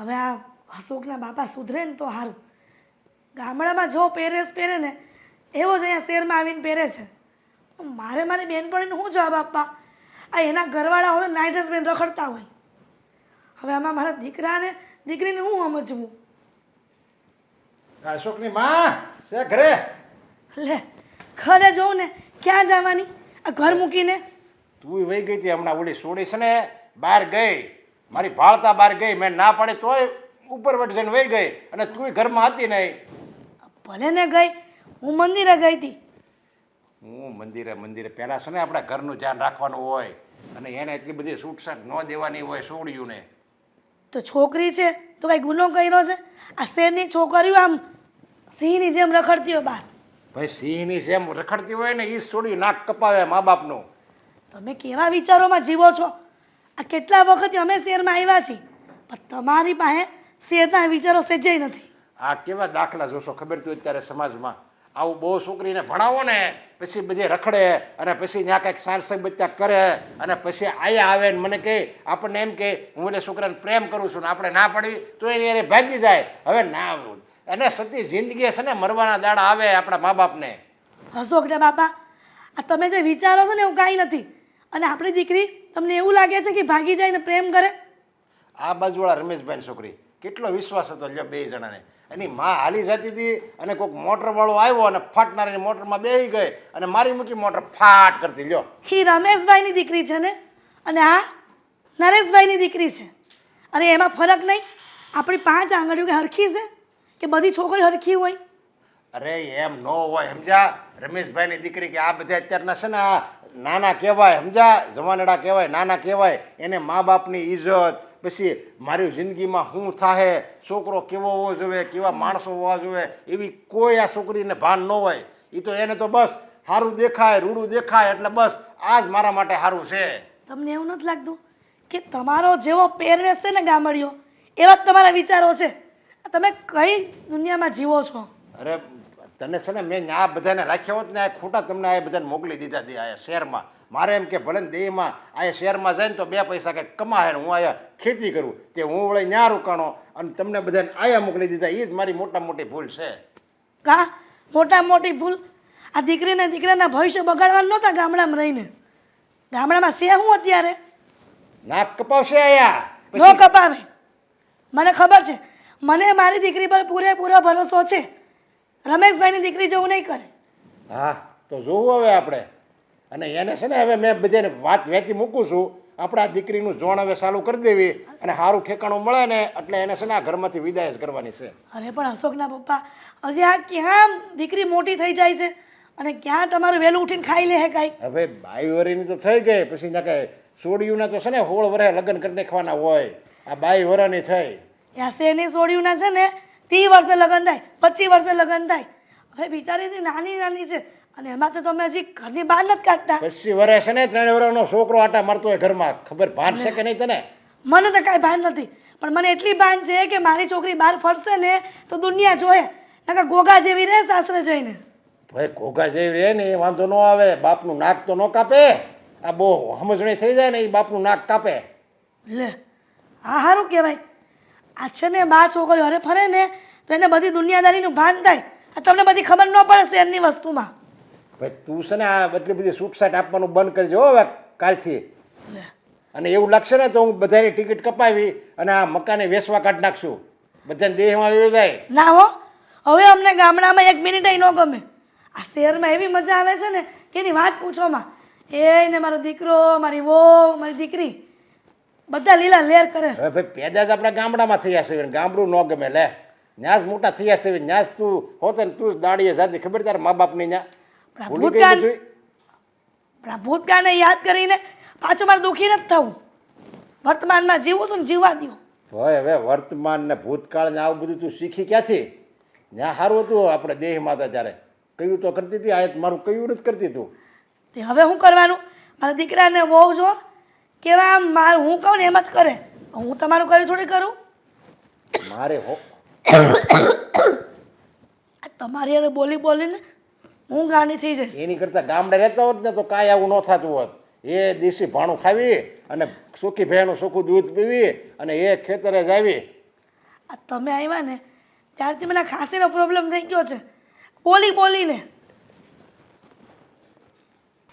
હવે આ અશોકના બાપા સુધરે ને તો સારું ગામડામાં જો પહેરેશ પહેરે ને એવો જ અહીંયા શહેરમાં આવીને પહેરે છે. મારે મારી બેનપણીને શું જવાબ આપવા? આ એના ઘરવાળા હોય નાઇટ હસબેન્ડ રખડતા હોય. હવે આમાં મારા દીકરાને દીકરીને હું સમજવું? અશોકની માં છે ઘરે? લે ઘરે જોઉં ને ક્યાં જવાની? આ ઘર મૂકીને? તું વહી ગઈ હતી હમણાં ઓલી છોડીશ ને બહાર ગઈ. મારી ભાળતા બહાર ગઈ મેં ના પાડી તોય ઉપર વટજન વહી ગઈ અને તું ઘરમાં હતી નહીં. ભલે ને ગઈ હું મંદિરે ગઈ હતી. હું મંદિરે મંદિરે. પહેલાં છે ને આપણા ઘરનું ધ્યાન રાખવાનું હોય અને એને એટલી બધી છૂટછાટ ન દેવાની હોય સોડ્યું ને તો છોકરી છે તો કઈ ગુનો કર્યો છે? આ શેરની છોકરીઓ આમ સિંહની જેમ રખડતી હોય બહાર? ભાઈ સિંહની જેમ રખડતી હોય ને એ છોડ્યું નાક કપાવે મા બાપનું. તમે કેવા વિચારોમાં જીવો છો? આ કેટલા વખત અમે શેરમાં આવ્યા છીએ? પણ તમારી પાસે શેરના વિચારો સેજે નથી. આ કેવા દાખલા જોશો? ખબર તું અત્યારે સમાજમાં. આવું બહુ છોકરીને ભણાવો ને પછી બધે રખડે અને પછી ત્યાં કંઈક સારસંગ બચ્ચા કરે અને પછી આયા આવે ને મને કહે આપણને એમ કે હું એટલે છોકરાને પ્રેમ કરું છું ને આપણે ના પડવી. તો એની એને ભાગી જાય. હવે ના અને સતી જિંદગી છે ને મરવાના દાડા આવે આપણા મા બાપને. કે બાપા? આ તમે જે વિચારો છો ને એવું કાંઈ નથી. અને આપણી દીકરી તમને એવું લાગે છે કે ભાગી જાય ને પ્રેમ કરે? આ બાજુવાળા રમેશભાઈની છોકરી. કેટલો વિશ્વાસ હતો લ્યો બે જણાને. એની માં હાલી જતી હતી અને કોઈક મોટરવાળો આવ્યો અને ફાટનારી મોટરમાં બેસી ગઈ અને મારી મૂકી મોટર ફાટ કરતી. લ્યો. એ રમેશભાઈની દીકરી છે ને? અને આ નરેશભાઈની દીકરી છે. અને એમાં ફરક નહીં. આપણી પાંચ આંગળીઓ કે હરખી છે? કે બધી છોકરી હરખી હોય? અરે એમ ન હોય સમજા રમેશભાઈની દીકરી કે આ બધા અત્યારના છે ને આ નાના કહેવાય સમજા જવાનડા કહેવાય નાના કહેવાય. એને મા બાપની ઇજ્જત પછી મારી જિંદગીમાં શું થાહે છોકરો કેવો હોવો જોઈએ કેવા માણસો હોવા જોઈએ એવી કોઈ આ છોકરીને ભાન ન હોય. એ તો એને તો બસ સારું દેખાય રૂડું દેખાય એટલે બસ આ જ મારા માટે સારું છે. તમને એવું નથી લાગતું કે તમારો જેવો પહેરવેશ છે ને ગામડીઓ એવા જ તમારા વિચારો છે? તમે કઈ દુનિયામાં જીવો છો? અરે તને છે ને મેં આ બધાને રાખ્યા હોત ને આ ખોટા તમને આ બધાને મોકલી દીધા દે આ શહેરમાં મારે એમ કે ભલે ને દેહમાં આ શહેરમાં જાય ને તો બે પૈસા કંઈક કમાય ને હું અહીંયા ખેતી કરું. તે હું વળે ન્યા રોકાણો અને તમને બધાને આયા મોકલી દીધા. એ જ મારી મોટા મોટી ભૂલ છે. કા? મોટા મોટી ભૂલ? આ દીકરીને દીકરાના ભવિષ્ય બગાડવાનું નહોતા ગામડામાં રહીને. ગામડામાં છે હું અત્યારે? નાક કપાવશે આયા. નો કપાવે. મને ખબર છે. મને મારી દીકરી પર પૂરેપૂરો ભરોસો છે. રમેશભાઈની દીકરી જેવું નહીં કરે. હા તો જોવું હવે આપણે. અને એને છે ને હવે મેં બધાને વાત વહેતી મૂકું છું. આપણે આ દીકરીનું જોણ હવે ચાલુ કરી દેવી અને સારું ઠેકાણું મળે ને એટલે એને છે ને આ ઘરમાંથી વિદાય જ કરવાની છે. અરે પણ અશોકના પપ્પા હજી આ ક્યાં દીકરી મોટી થઈ જાય છે? અને ક્યાં તમારું વહેલું ઉઠીને ખાઈ લે હે કાંઈ હવે બાઈ વરીની તો થઈ ગઈ પછી ના કે સોડિયુંના તો છે ને હોળ વરે લગ્ન કરી નાખવાના હોય. આ બાઈ વરાની થઈ યાસે એની સોડિયુંના છે ને? ત્રીસ વર્ષે લગ્ન થાય પચીસ વર્ષે લગ્ન થાય. હવે બિચારી નાની નાની છે અને એમાં તો તમે હજી ઘરની બહાર નથી કાઢતા. પચીસ વર્ષ છે ને ત્રણ વર્ષનો છોકરો આટા મારતો હોય ઘરમાં. ખબર ભાન છે કે નહીં તને? મને તો કાંઈ ભાન નથી પણ મને એટલી ભાન છે કે મારી છોકરી બહાર ફરશે ને તો દુનિયા જોએ નકર ગોગા જેવી રહે સાસરે જઈને. ભાઈ ઘોઘા જેવી રહે ને એ વાંધો ન આવે બાપનું નાક તો ન કાપે. આ બહુ સમજણી થઈ જાય ને એ બાપનું નાક કાપે. લે આ સારું કહેવાય. આ છે ને બાર છોકરીઓ હરે ફરે ને તો એને બધી દુનિયાદારીનું ભાન થાય. આ તમને બધી ખબર ન પડે શહેરની વસ્તુમાં. ભાઈ તું છે ને આ એટલી બધી છૂટછાટ આપવાનું બંધ કરજો હો હવે કાલથી. અને એવું લાગશે ને તો હું બધાની ટિકિટ કપાવી અને આ મકાને વેસવા કાઢ નાખશું. બધાને દેહમાં એવું જાય. ના હો. હવે અમને ગામડામાં એક મિનિટ ન ગમે. આ શહેરમાં એવી મજા આવે છે ને કે એની વાત પૂછોમાં. એ ને મારો દીકરો મારી વહુ મારી દીકરી બધા લીલા લેર કરે હવે ભાઈ પેદા જ આપણા ગામડામાં થયા છે ગામડું ન ગમે લે. ન્યાસ મોટા થયા છે ન્યાસ તું હોતે ને તું જ દાડીએ સાથે ખબર તારા મા બાપની ન્યા ભૂલી ગઈ ભૂતકાળ બધુંય? પણ ભૂતકાળને યાદ કરીને પાછું મારે દુઃખી નથી થવું. વર્તમાનમાં જીવું છું ને જીવવા દો હોય હવે વર્તમાન ને ભૂતકાળ ને આવું બધું તું શીખી ક્યાંથી? ન્યા સારું હતું આપણે દેહ માતા ત્યારે કયું તો કરતી હતી? આ એક મારું કયું નથી કરતી તું? તે હવે શું કરવાનું? મારા દીકરાને વહુ જો કેવા આમ માર હું કહું ને એમ જ કરે. હું તમારું કર્યું થોડી કરું? મારે હો. તમારી અરે બોલી બોલીને હું ગાંડી થઈ જઈશ. એની કરતાં ગામડે રહેતો હોત ને તો કાંઈ આવું ન થતું હોત. એ દેશી ભાણું ખાવી અને સુખી ભેણું સુખું દૂધ પીવી અને એ ખેતરે જાવી આ તમે આવ્યા ને ત્યારથી મને ખાંસીનો પ્રોબ્લેમ થઈ ગયો છે. બોલી બોલીને.